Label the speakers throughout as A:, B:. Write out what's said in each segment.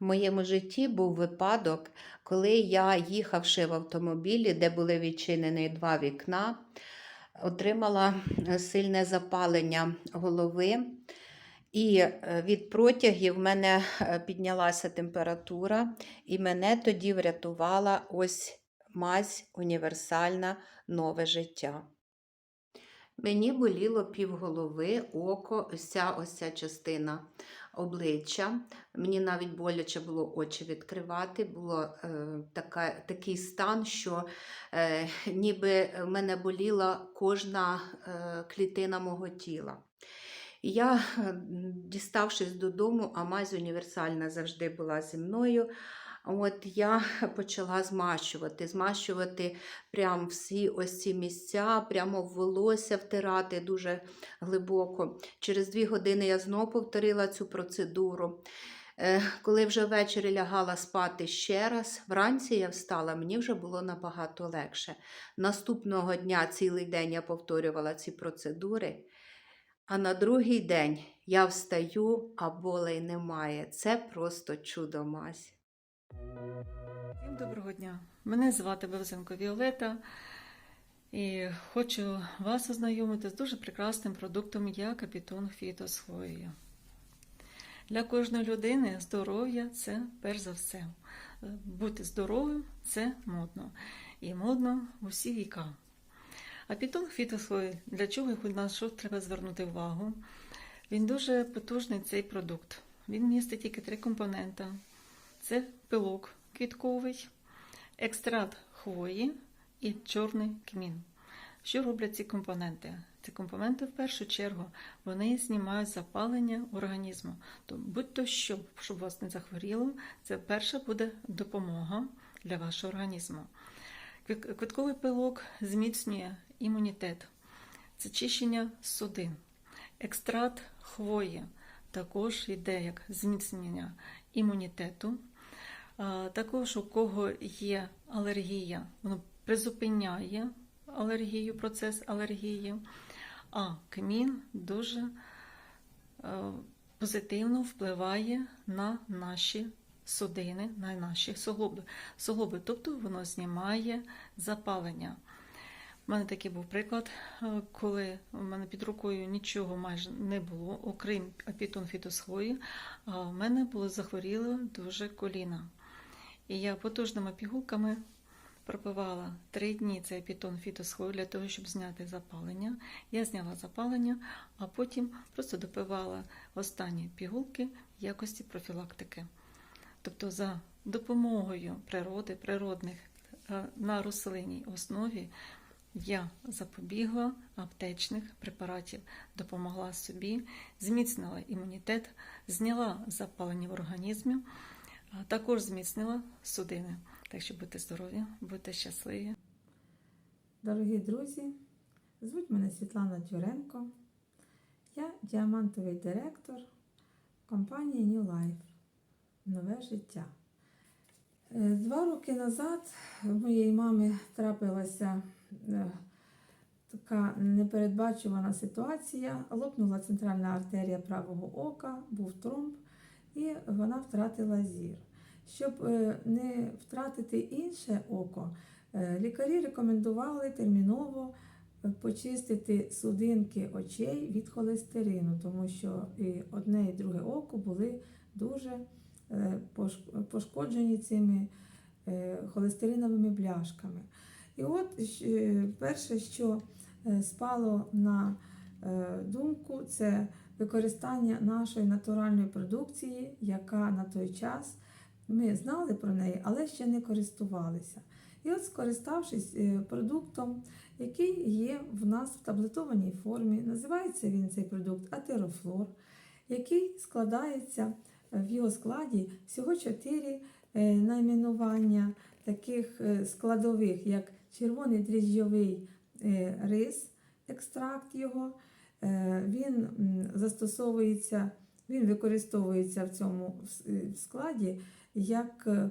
A: В моєму житті був випадок, коли я, їхавши в автомобілі, де були відчинені два вікна, отримала е, сильне запалення голови. І е, від протягів в мене е, піднялася температура, і мене тоді врятувала ось мазь універсальна нове життя. Мені боліло півголови, око, ось ця частина обличчя. Мені навіть боляче було очі відкривати. Було е, така, такий стан, що е, ніби в мене боліла кожна е, клітина мого тіла. Я, е, діставшись додому, а мазь універсальна завжди була зі мною. От я почала змащувати, змащувати прям всі ось ці місця, прямо в волосся втирати дуже глибоко. Через дві години я знову повторила цю процедуру. Е, Коли вже ввечері лягала спати ще раз, вранці я встала, мені вже було набагато легше. Наступного дня цілий день я повторювала ці процедури. А на другий день я встаю, а болей немає. Це просто чудо мазь.
B: Всім доброго дня! Мене звати Бевзенко Віолета і хочу вас ознайомити з дуже прекрасним продуктом як Капітон Фітос. Для кожної людини здоров'я це перш за все. Бути здоровим це модно. І модно у всі віка. А пітон фітосхої, для чого і на що треба звернути увагу? Він дуже потужний цей продукт. Він містить тільки три компонента: це пилок квітковий, екстракт хвої і чорний кмін. Що роблять ці компоненти? Ці компоненти, в першу чергу, вони знімають запалення організму. То будь-то що, щоб вас не захворіло, це перша буде допомога для вашого організму. Квіт- Квітковий пилок зміцнює імунітет, це чищення судин. Екстракт хвої також йде як зміцнення імунітету. Також у кого є алергія, воно призупиняє алергію, процес алергії. А кмін дуже е, позитивно впливає на наші судини, на наші суглоби. суглоби, тобто воно знімає запалення. У мене такий був приклад, е, коли у мене під рукою нічого майже не було, окрім апітон фітосхвої, а в мене було захворіло дуже коліна. І я потужними пігулками пропивала три дні цей апітон фітосхвою для того, щоб зняти запалення. Я зняла запалення, а потім просто допивала останні пігулки в якості профілактики. Тобто за допомогою природи, природних е, на рослинній основі я запобігла аптечних препаратів, допомогла собі, зміцнила імунітет, зняла запалення в організмі, також зміцнила судини. Так що будьте здорові, будьте щасливі.
C: Дорогі друзі, звуть мене Світлана Тюренко. Я діамантовий директор компанії New Life Нове життя. Е, Два роки назад в моєї мами трапилася е, така непередбачувана ситуація. Лопнула центральна артерія правого ока, був тромб, і вона втратила зір. Щоб е, не втратити інше око, Е, Лікарі рекомендували терміново е, почистити судинки очей від холестерину, тому що і одне і друге око були дуже пошкоджені цими холестериновими бляшками. І от перше, що спало на думку, це використання нашої натуральної продукції, яка на той час ми знали про неї, але ще не користувалися. І от, скориставшись е, продуктом, який є в нас в таблетованій формі, називається він цей продукт Атерофлор, який складається е, в його складі всього чотири е, найменування таких складових, як червоний дріжджовий рис, екстракт його. Е, Він застосовується, він використовується в цьому е, складі як е,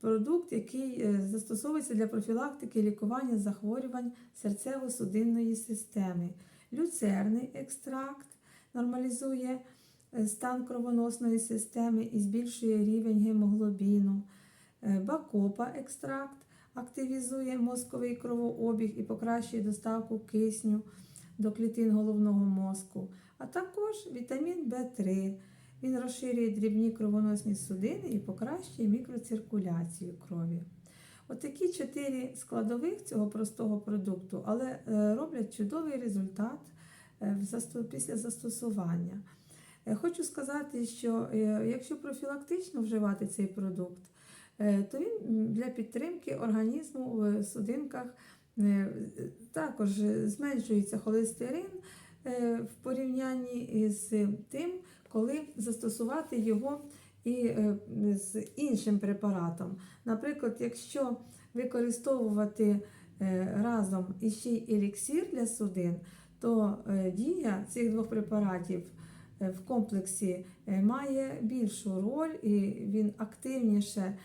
C: продукт, який застосовується для профілактики лікування захворювань серцево-судинної системи. Люцерний екстракт нормалізує стан кровоносної системи і збільшує рівень гемоглобіну. Бакопа екстракт активізує мозковий кровообіг і покращує доставку кисню до клітин головного мозку, а також вітамін В3. Він розширює дрібні кровоносні судини і покращує мікроциркуляцію крові. От чотири складових цього простого продукту, але е, роблять чудовий результат е, після застосування. Е, Хочу сказати, що якщо профілактично вживати цей продукт, то він для підтримки організму в судинках також е, зменшується холестерин е, в порівнянні з тим, коли застосувати його і е, з іншим препаратом. Наприклад, якщо використовувати разом іще й еліксир для судин, то дія цих двох препаратів в комплексі має більшу роль і він активніше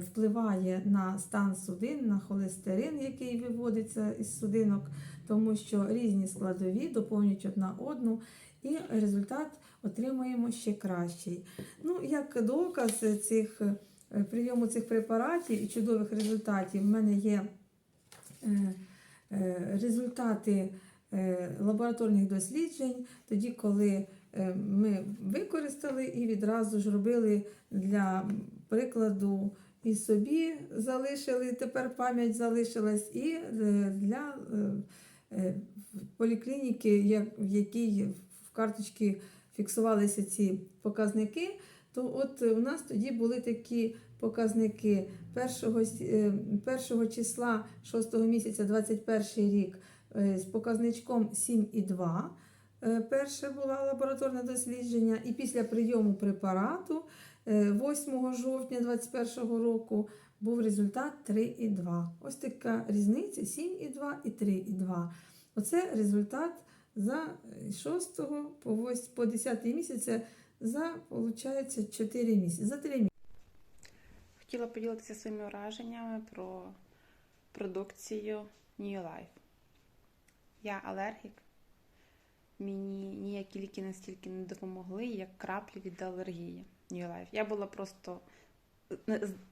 C: впливає на стан судин, на холестерин, який виводиться із судинок, тому що різні складові доповнюють одна одну, і результат отримуємо ще кращий. Ну, як доказ цих е, прийому цих препаратів і чудових результатів, в мене є е, е, результати е, лабораторних досліджень, тоді, коли е, ми використали і відразу ж робили для прикладу і собі залишили, тепер пам'ять залишилась, і е, для е, е, поліклініки, в якій в карточці фіксувалися ці показники, то от у нас тоді були такі показники 1, е, 1 числа 6 місяця 21 рік з показничком 7,2. Е, Перше було лабораторне дослідження, і після прийому препарату 8 жовтня 2021 року був результат 3,2. Ось така різниця 7,2 і 3,2. Оце результат за 6 по 8, по 10 місяця за, виходить, 4 місяці. За 3 місяці.
D: Хотіла поділитися своїми враженнями про продукцію New Life. Я алергік. Мені ніякі ліки настільки не допомогли, як краплі від алергії New Life. Я була просто.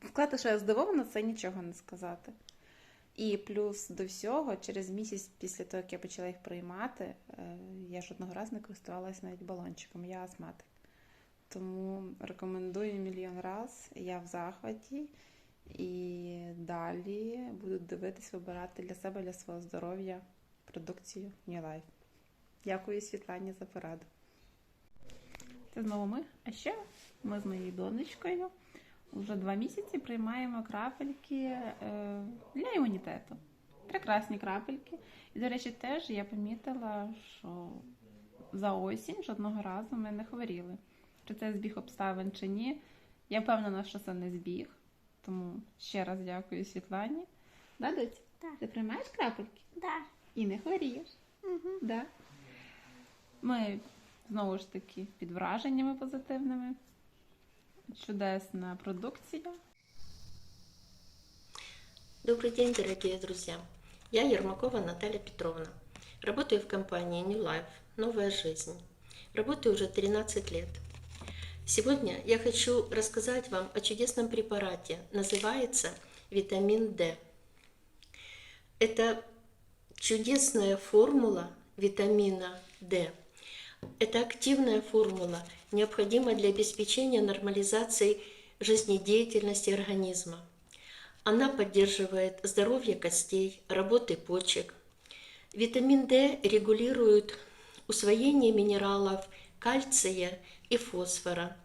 D: Сказати, що я здивована, це нічого не сказати. І плюс до всього, через місяць після того, як я почала їх приймати, е, я жодного разу не користувалася навіть балончиком. Я астматик. Тому рекомендую мільйон раз. Я в захваті. І далі буду дивитись, вибирати для себе, для свого здоров'я продукцію New Life. Дякую Світлані за пораду. Це знову ми. А ще ми з моєю донечкою вже два місяці приймаємо крапельки е, для імунітету. Прекрасні крапельки. І, до речі, теж я помітила, що за осінь жодного разу ми не хворіли. Чи це збіг обставин чи ні. Я впевнена, що це не збіг. Тому ще раз дякую Світлані. Да, доць?
E: Так.
D: Ти приймаєш крапельки?
E: Да.
D: І не хворієш.
E: Угу.
D: Да. Ми знову ж таки під враженнями позитивними. Чудесна продукція.
F: Добрый день, дорогие друзья. Я Ермакова Наталья Петровна. Работаю в компании New Life «Новая жизнь». Работаю уже 13 лет. Сегодня я хочу рассказать вам о чудесном препарате. Называется витамин D. Это чудесная формула витамина D. Это активная формула, необходимая для обеспечения нормализации жизнедеятельности организма. Она поддерживает здоровье костей, работы почек. Витамин D регулирует усвоение минералов кальция и фосфора,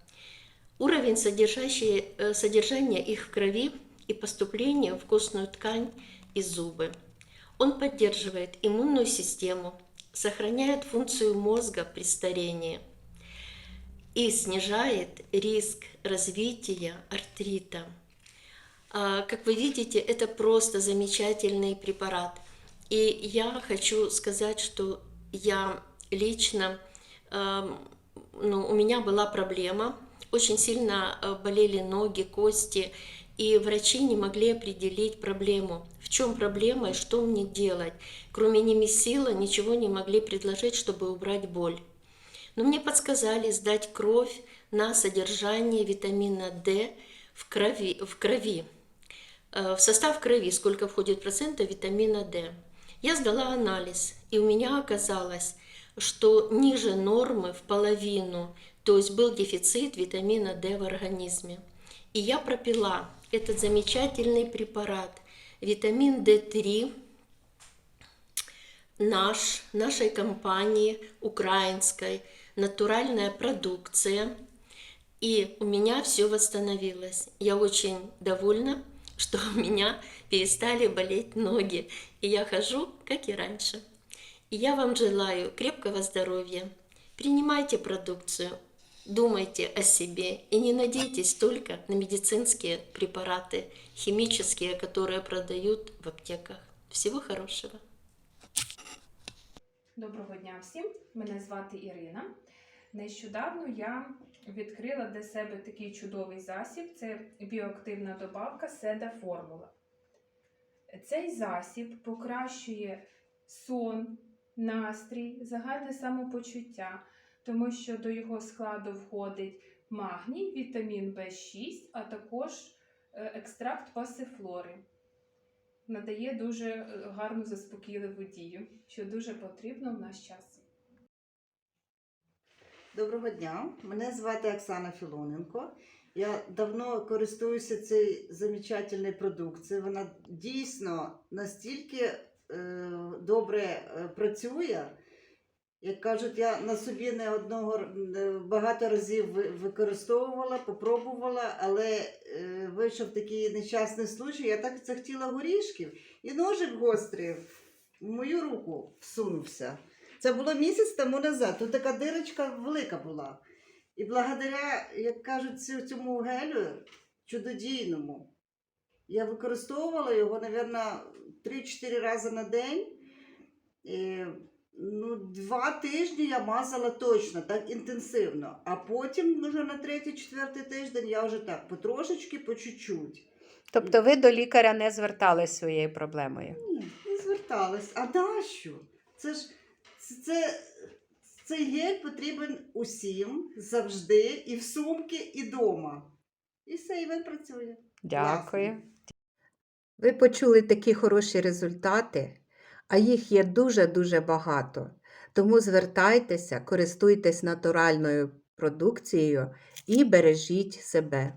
F: уровень э, содержания их в крови и поступления в костную ткань и зубы. Он поддерживает иммунную систему, сохраняет функцию мозга при старении и снижает риск развития артрита. А, Как вы видите, это просто замечательный препарат. И я хочу сказать, что я лично, эм, ну, у меня была проблема, очень сильно э, болели ноги, кости, и врачи не могли определить проблему. Чем проблема и что мне делать? Кроме немесила ничего не могли предложить, чтобы убрать боль. Но мне подсказали сдать кровь на содержание витамина D в крови, в крови. Э, В состав крови сколько входит процентов витамина D. Я сдала анализ, и у меня оказалось, что ниже нормы в половину, то есть был дефицит витамина D в организме. И я пропила этот замечательный препарат, витамин D3, наш, нашей компании украинской, натуральная продукция. И у меня все восстановилось. Я очень довольна, что у меня перестали болеть ноги, и я хожу, как и раньше. И я вам желаю крепкого здоровья. Принимайте продукцию, думайте о себе и не надейтесь только на медицинские препараты, химические, которые продают в аптеках. Всего хорошего!
E: Доброго дня всім! Мене звати Ірина. Нещодавно я відкрила для себе такий чудовий засіб це біоактивна добавка Седа Формула. Цей засіб покращує сон, настрій, загальне самопочуття, тому що до його складу входить магній, вітамін В6, а також е, екстракт пасифлори надає дуже е, гарну заспокійливу дію, що дуже потрібно в наш час.
G: Доброго дня, мене звати Оксана Філоненко. Я давно користуюся цією замечательною продукцією. Вона дійсно настільки е, добре е, працює. Як кажуть, я на собі не одного е, багато разів використовувала, попробувала, але е, вийшов такий нещасний случай. Я так захотіла горішків, і ножик гострий в мою руку всунувся. Це було місяць тому назад. Тут така дирочка велика була. І благодаря, як кажуть, цьому гелю чудодійному, я використовувала його, мабуть, 3-4 рази на день. І, ну, два тижні я мазала точно, так інтенсивно. А потім, вже на третій-четвертий тиждень, я вже так потрошечки, по чуть-чуть.
A: Тобто ви до лікаря не зверталися своєю проблемою?
G: Ні, не зверталась. А нащо? Це ж це, це, цей гель потрібен усім завжди, і в сумки, і вдома. І все, і він працює.
A: Дякую.
G: Класно.
A: Ви почули такі хороші результати, а їх є дуже-дуже багато. Тому звертайтеся, користуйтесь натуральною продукцією і бережіть себе.